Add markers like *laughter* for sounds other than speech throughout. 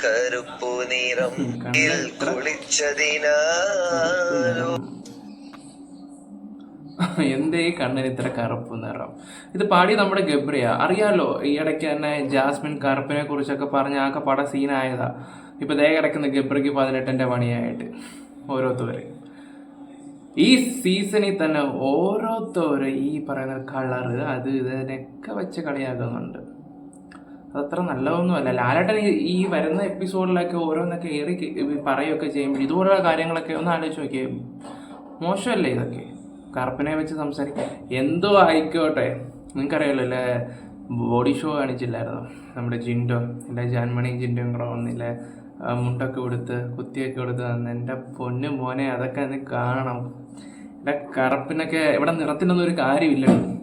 കറുപ്പു നിറം കുളിച്ചതിനാലോ? *laughs* എന്തേ കണ്ണിന് ഇത്ര കറുപ്പ് നിറം? ഇത് പാടി നമ്മുടെ ഗബ്രിയ. അറിയാലോ ഈ ഇടയ്ക്ക് തന്നെ ജാസ്മിൻ കറുപ്പിനെ കുറിച്ചൊക്കെ പറഞ്ഞ ആകെ പട സീനായതാ. ഇപ്പൊ ദേ കിടക്കുന്ന ഗബ്രിക്ക് പതിനെട്ടിന്റെ പണിയായിട്ട് ഓരോരുത്തര്. ഈ സീസണിൽ തന്നെ ഓരോരുത്തര് ഈ പറയുന്ന കളറ് അത് ഇതിനൊക്കെ വെച്ച് കളിയാക്കുന്നുണ്ട്. അതത്ര നല്ലതൊന്നുമല്ല. ലാലേട്ടൻ ഈ- വരുന്ന എപ്പിസോഡിലൊക്കെ ഓരോന്നൊക്കെ ഏറി പറയുകയൊക്കെ ചെയ്യുമ്പോൾ ഇതുപോലുള്ള കാര്യങ്ങളൊക്കെ ഒന്ന് ആലോചിച്ച് നോക്കിയേ. മോശമല്ലേ ഇതൊക്കെ? കറുപ്പിനെ വെച്ച് സംസാരിക്കാം എന്തോ ആയിക്കോട്ടെ. നിങ്ങൾക്കറിയാലോ അല്ലേ? ബോഡി ഷോ കാണിച്ചില്ലായിരുന്നു? നമ്മുടെ ജിൻഡോ അല്ലെ ജാൻമണി ജിൻഡോയും കൂടെ വന്നില്ലേ? മുണ്ടൊക്കെ കൊടുത്ത് കുത്തിയൊക്കെ കൊടുത്ത് തന്നെ എന്റെ പൊന്നു മോനെ അതൊക്കെ ഒന്ന് കാണണം. എന്റെ കറുപ്പിനൊക്കെ ഇവിടെ നിറത്തിനൊന്നും ഒരു കാര്യമില്ല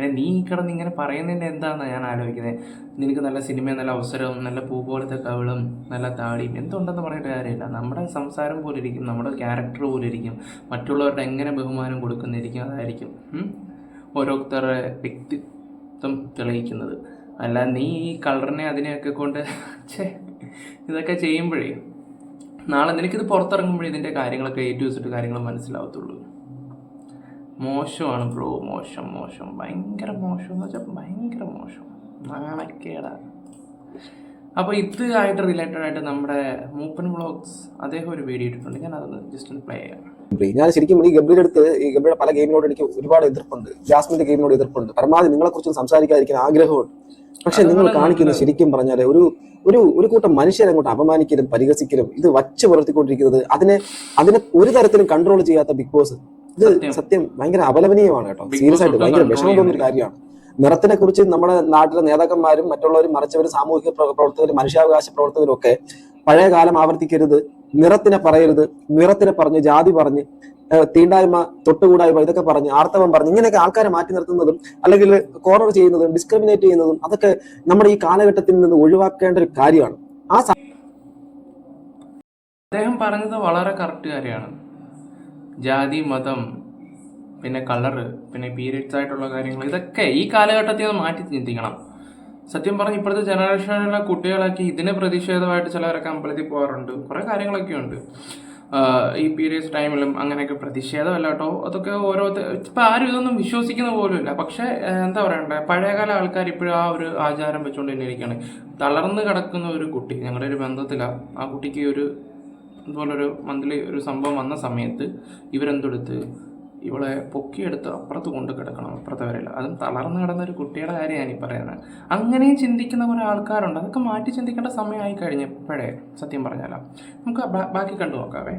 പിന്നെ നീ ഈ കിടന്ന് ഇങ്ങനെ പറയുന്നതിന്റെ എന്താണെന്നാണ് ഞാൻ ആലോചിക്കുന്നത് നിനക്ക് നല്ല സിനിമയും നല്ല അവസരവും നല്ല പൂ പോലത്തെ കവിളും നല്ല താടിയും എന്തുണ്ടെന്ന് പറഞ്ഞിട്ട് കാര്യമില്ല. നമ്മുടെ സംസാരം പോലെ ഇരിക്കും നമ്മുടെ ക്യാരക്ടർ പോലെ ഇരിക്കും മറ്റുള്ളവരുടെ എങ്ങനെ ബഹുമാനം കൊടുക്കുന്നിരിക്കും അതായിരിക്കും? ഓരോരുത്തരുടെ വ്യക്തിത്വം തെളിയിക്കുന്നത്. അല്ല നീ ഈ കളറിനെ അതിനെയൊക്കെ കൊണ്ട് *laughs* ഛേ ഇതൊക്കെ ചെയ്യുമ്പോഴേ നാളെ നിനക്കിത് പുറത്തിറങ്ങുമ്പോഴേ ഇതിന്റെ കാര്യങ്ങളൊക്കെ ഏറ്റവും കാര്യങ്ങൾ മനസ്സിലാവത്തുള്ളൂ. മോശമാണ് ബ്രോ മോശം മോശം. ഭയങ്കര മോശം എന്ന് വെച്ചാൽ ഭയങ്കര മോശം. നാണക്കേടാ അപ്പോൾ ഇത് ആയിട്ട് റിലേറ്റഡ് ആയിട്ട് നമ്മുടെ മൂപ്പൻ വ്ളോഗ്സ് അദ്ദേഹം ഒരു വീഡിയോ ഇട്ടിട്ടുണ്ട്. ഞാൻ അതൊന്ന് ജസ്റ്റ് ഒന്ന് പ്ലേ ചെയ്യാം. ഞാൻ ശരിക്കും ഈ ഗബ്രിയുടെ അടുത്ത് ഈ ഗബ്രിയുടെ പല ഗെയിമിനോട് എനിക്ക് ഒരുപാട് എതിർപ്പുണ്ട്. ജാസ്മിന്റെ ഗെയിമിനോട് എതിർപ്പുണ്ട്. പരമാവധി നിങ്ങളെ കുറിച്ച് സംസാരിക്കാതിരിക്കാൻ ആഗ്രഹമുണ്ട്. പക്ഷെ നിങ്ങൾ കാണിക്കുന്നത് കാണിക്കുന്ന ശരിക്കും പറഞ്ഞാൽ ഒരു ഒരു ഒരു കൂട്ടം മനുഷ്യരെ അങ്ങോട്ട് അപമാനിക്കലും പരിഹസിക്കലും ഇത് വച്ച് പുലർത്തിക്കൊണ്ടിരിക്കുന്നത് അതിനെ അതിനെ ഒരു തരത്തിലും കൺട്രോൾ ചെയ്യാത്ത ബിഗ് ബോസ് ഇത് സത്യം. ഭയങ്കര അപലപനീയമാണ് കേട്ടോ. സീരിയസ് ആയിട്ട് ഭയങ്കര വിഷമം തോന്നുന്ന ഒരു കാര്യമാണ്. നിറത്തിനെ കുറിച്ച് നമ്മുടെ നാട്ടിലെ നേതാക്കന്മാരും മറ്റുള്ളവരും മറിച്ചവരും സാമൂഹിക പ്ര- പ്രവർത്തകരും മനുഷ്യാവകാശ പ്രവർത്തകരും ഒക്കെ പഴയ കാലം ആവർത്തിക്കരുത് നിറത്തിനെ പറയരുത് നിറത്തിനെ പറഞ്ഞ് ജാതി പറഞ്ഞ് തീണ്ടായ്മ തൊട്ടുകൂടായ്മ ഇതൊക്കെ പറഞ്ഞ് ആർത്തവം പറഞ്ഞ് ഇങ്ങനെയൊക്കെ ആൾക്കാരെ മാറ്റി നിർത്തുന്നതും അല്ലെങ്കിൽ കോർണർ ചെയ്യുന്നതും ഡിസ്ക്രിമിനേറ്റ് ചെയ്യുന്നതും അതൊക്കെ നമ്മുടെ ഈ കാലഘട്ടത്തിൽ നിന്ന് ഒഴിവാക്കേണ്ട ഒരു കാര്യമാണ്. ആ അദ്ദേഹം പറഞ്ഞത് വളരെ കറക്റ്റ് കാര്യമാണ്. ജാതി മതം പിന്നെ കളറ് പിന്നെ പീരിയഡ്സ് ആയിട്ടുള്ള കാര്യങ്ങൾ ഇതൊക്കെ ഈ കാലഘട്ടത്തിൽ നിന്ന് മാറ്റി ചിന്തിക്കണം. സത്യം പറഞ്ഞ ഇപ്പോഴത്തെ ജനറേഷനിലുള്ള കുട്ടികളൊക്കെ ഇതിന് പ്രതിഷേധമായിട്ട് ചിലവരൊക്കെ അമ്പലത്തിൽ പോകാറുണ്ട്. കുറേ കാര്യങ്ങളൊക്കെ ഉണ്ട്. ഈ പീരിയഡ്സ് ടൈമിലും അങ്ങനെയൊക്കെ പ്രതിഷേധമല്ല കേട്ടോ. അതൊക്കെ ഓരോ ഇപ്പം ആരും ഇതൊന്നും വിശ്വസിക്കുന്ന പോലുമില്ല. പക്ഷേ എന്താ പറയണ്ടേ? പഴയകാല ആൾക്കാർ ഇപ്പോഴും ആ ഒരു ആചാരം വെച്ചുകൊണ്ട് തന്നെ ഇരിക്കുകയാണ് തളർന്ന് കിടക്കുന്ന ഒരു കുട്ടി ഞങ്ങളുടെ ഒരു ബന്ധത്തിലാണ് ആ കുട്ടിക്ക് ഒരു ഇതുപോലൊരു മന്ത്ലി ഒരു സംഭവം വന്ന സമയത്ത് ഇവരെന്തെടുത്ത് ഇവളെ പൊക്കിയെടുത്ത് അപ്പുറത്ത് കൊണ്ട് കിടക്കണം അപ്പുറത്തെ വരെയല്ല അതും തളർന്നു കിടന്ന ഒരു കുട്ടിയുടെ കാര്യമാണ് ഈ പറയുന്നത് അങ്ങനെ ചിന്തിക്കുന്ന കുറേ ആൾക്കാരുണ്ട്. അതൊക്കെ മാറ്റി ചിന്തിക്കേണ്ട സമയമായി കഴിഞ്ഞപ്പോഴേ സത്യം പറഞ്ഞാലോ. നമുക്ക് ബാക്കി കണ്ടു നോക്കാവേ.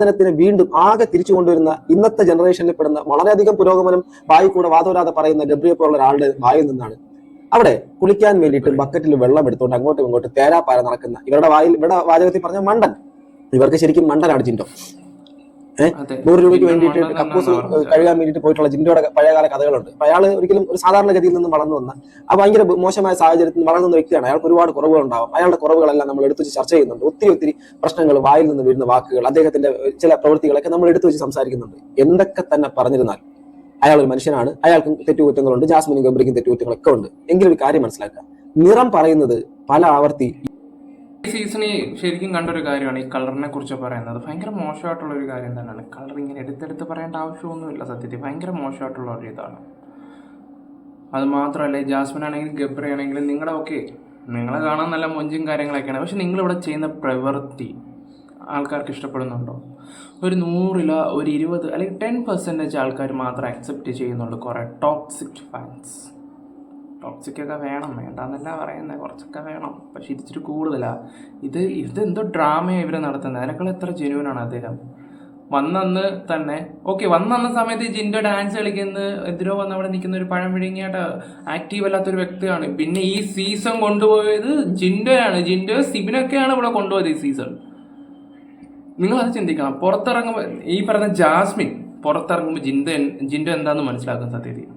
ത്തിനെ വീണ്ടും ആകെ തിരിച്ചു കൊണ്ടുവരുന്ന ഇന്നത്തെ ജനറേഷനിൽ പെടുന്ന വളരെയധികം പുരോഗമനം ബായി കൂടെ വാതോരാതെ പറയുന്ന ഗബ്രിയെ പോലുള്ള ഒരാളുടെ വായിൽ നിന്നാണ്. അവിടെ കുളിക്കാൻ വേണ്ടിയിട്ട് ബക്കറ്റിൽ വെള്ളം എടുത്തുകൊണ്ട് അങ്ങോട്ടും ഇങ്ങോട്ടും തേരാപ്പാര നടക്കുന്ന ഇവരുടെ വായിൽ ഇവിടെ വാചകത്തിൽ പറഞ്ഞ മണ്ടൻ. ഇവർക്ക് ശരിക്കും മണ്ടനാണ് ജിൻഡോ. നൂറ് രൂപയ്ക്ക് വേണ്ടിയിട്ട് കപ്പൂസ് കക്കൂസ്. കഴുകാൻ വേണ്ടിയിട്ട് പോയിട്ടുള്ള ജിൻഡോയുടെ പഴയകാല കഥകളുണ്ട്. അപ്പൊ അയാൾ ഒരിക്കലും ഒരു സാധാരണ ഗതിയിൽ നിന്ന് വളർന്നു വന്ന ആ ഭയങ്കര മോശമായ സാഹചര്യത്തിൽ നിന്ന് വളർന്നു വന്ന വ്യക്തിയാണ്. അയാൾക്ക് ഒരുപാട് കുറവുകൾ ഉണ്ടാവും അയാളുടെ കുറവുകളെല്ലാം നമ്മൾ എടുത്തു വെച്ച് ചർച്ച ചെയ്യുന്നുണ്ട്. ഒത്തിരി ഒത്തിരി പ്രശ്നങ്ങൾ വായിൽ നിന്ന് വീഴുന്ന വാക്കുകൾ അദ്ദേഹത്തിന്റെ ചില പ്രവൃത്തികളൊക്കെ നമ്മൾ എടുത്തു വെച്ച് സംസാരിക്കുന്നുണ്ട്. എന്തൊക്കെ തന്നെ പറഞ്ഞിരുന്നാൽ അയാൾ ഒരു മനുഷ്യനാണ്. അയാൾക്കും തെറ്റുകുറ്റങ്ങളുണ്ട്. ജാസ്മിനും ഗബ്രിക്കും തെറ്റുകുറ്റങ്ങളൊക്കെ ഉണ്ട്. എങ്കിലും ഒരു കാര്യം മനസ്സിലാക്കുക. നിറം പറയുന്നത് പല ആവർത്തി ഈ സീസണിൽ ശരിക്കും കണ്ടൊരു കാര്യമാണ് ഈ കളറിനെ കുറിച്ച് പറയുന്നത്. ഭയങ്കര മോശമായിട്ടുള്ള ഒരു കാര്യം തന്നെയാണ്. കളർ ഇങ്ങനെ എടുത്തെടുത്ത് പറയേണ്ട ആവശ്യമൊന്നുമില്ല സത്യത്തിൽ. ഭയങ്കര മോശമായിട്ടുള്ള ഒരു ഇതാണ്. അത് മാത്രമല്ല ജാസ്മിൻ ആണെങ്കിലും ഗബ്രി ആണെങ്കിലും നിങ്ങളുടെ ഒക്കെ നിങ്ങളെ കാണാൻ നല്ല മൊഞ്ചും കാര്യങ്ങളൊക്കെയാണ്. പക്ഷെ നിങ്ങളിവിടെ ചെയ്യുന്ന പ്രവൃത്തി ആൾക്കാർക്ക് ഇഷ്ടപ്പെടുന്നുണ്ടോ? ഒരു നൂറില ഒരു ഇരുപത് അല്ലെങ്കിൽ ടെൻ പെർസെന്റേജ് ആൾക്കാർ മാത്രം അക്സെപ്റ്റ് ചെയ്യുന്നുള്ളൂ കുറേ ടോക്സിക് ഫാൻസ് ഒക്കെ വേണം. വേണ്ടെന്നല്ല പറയുന്നത് കുറച്ചൊക്കെ വേണം. പക്ഷെ ഇതിച്ചിരി കൂടുതലാണ് ഇത് ഇതെന്തോ ഡ്രാമയാണ് ഇവർ നടത്തുന്നത് അതിനേക്കാൾ എത്ര ജെനുവനാണ് അദ്ദേഹം? വന്നന്ന് തന്നെ. ഓക്കെ വന്നന്ന സമയത്ത് ജിൻഡോ ഡാൻസ് കളിക്കുന്ന എതിരോ വന്ന് അവിടെ നിൽക്കുന്ന ഒരു പഴം വിഴുങ്ങിയായിട്ട് ആക്റ്റീവ് അല്ലാത്തൊരു വ്യക്തിയാണ്. പിന്നെ ഈ സീസൺ കൊണ്ടുപോയത് ജിൻഡോയാണ്. ജിൻഡോ സിബിനൊക്കെയാണ് ഇവിടെ കൊണ്ടുപോയത് ഈ സീസൺ നിങ്ങൾ അത് ചിന്തിക്കണം. പുറത്തിറങ്ങുമ്പോൾ ഈ പറയുന്ന ജാസ്മിൻ പുറത്തിറങ്ങുമ്പോൾ ജിൻഡോ ജിൻഡോ എന്താണെന്ന് മനസ്സിലാക്കും സത്യത്തിൽ?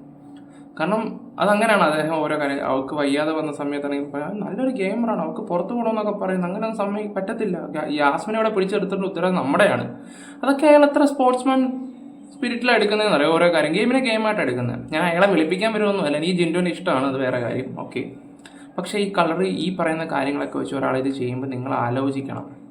കാരണം അതങ്ങനെയാണ് അദ്ദേഹം ഓരോ കാര്യം അവൾക്ക് വയ്യാതെ വന്ന സമയത്താണെങ്കിൽ നല്ലൊരു ഗെയിമറാണ് അവൾക്ക് പുറത്ത് പോകണമെന്നൊക്കെ പറയുന്നത് അങ്ങനെ സമയം പറ്റത്തില്ല. ഈ യാസ്മിനെ അവിടെ പിടിച്ചെടുത്തിട്ട് ഉത്തരവ് നമ്മുടെയാണ്. അതൊക്കെ അയാൾ എത്ര സ്പോർട്സ്മാൻ സ്പിരിറ്റിലാണ് എടുക്കുന്നതെന്ന് അറിയാം? ഓരോ കാര്യം ഗെയിമിനെ ഗെയിമായിട്ട് എടുക്കുന്നത് ഞാൻ അയാളെ വിളിപ്പിക്കാൻ വരുമൊന്നും അല്ല ഈ ജിൻഡോന്റെ ഇഷ്ടമാണ് അത് വേറെ കാര്യം. ഓക്കെ. പക്ഷേ ഈ കളർ ഈ പറയുന്ന കാര്യങ്ങളൊക്കെ വെച്ച് ഒരാൾ ഇത് ചെയ്യുമ്പോൾ നിങ്ങൾ ആലോചിക്കണം.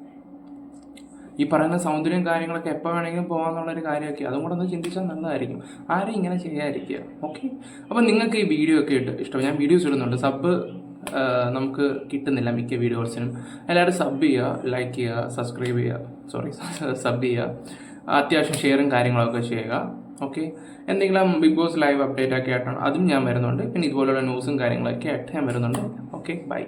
ഈ പറയുന്ന സൗന്ദര്യം കാര്യങ്ങളൊക്കെ എപ്പോൾ വേണമെങ്കിലും പോകാമെന്നുള്ളൊരു കാര്യമൊക്കെ അതും കൂടെ ഒന്ന് ചിന്തിച്ചാൽ നല്ലതായിരിക്കും. ആരും ഇങ്ങനെ ചെയ്യാതിരിക്കുക ഓക്കെ അപ്പോൾ നിങ്ങൾക്ക് ഈ വീഡിയോ ഒക്കെ ഇട്ട് ഇഷ്ടം ഞാൻ വീഡിയോസ് ഇടുന്നുണ്ട്. സബ് നമുക്ക് കിട്ടുന്നില്ല മിക്ക വീഡിയോസിനും എല്ലാവരും സബ് ചെയ്യുക ലൈക്ക് ചെയ്യുക സബ്സ്ക്രൈബ് ചെയ്യുക. സോറി സബ് *laughs* ചെയ്യുക. അത്യാവശ്യം ഷെയറും കാര്യങ്ങളൊക്കെ ചെയ്യുക ഓക്കെ എന്തെങ്കിലും ബിഗ് ബോസ് ലൈവ് അപ്ഡേറ്റ് ഒക്കെ ആയിട്ടാണ് അതും ഞാൻ വരുന്നുണ്ട്. പിന്നെ ഇതുപോലുള്ള ന്യൂസും കാര്യങ്ങളൊക്കെ ആയിട്ട് ഞാൻ വരുന്നുണ്ട് ഓക്കെ ബൈ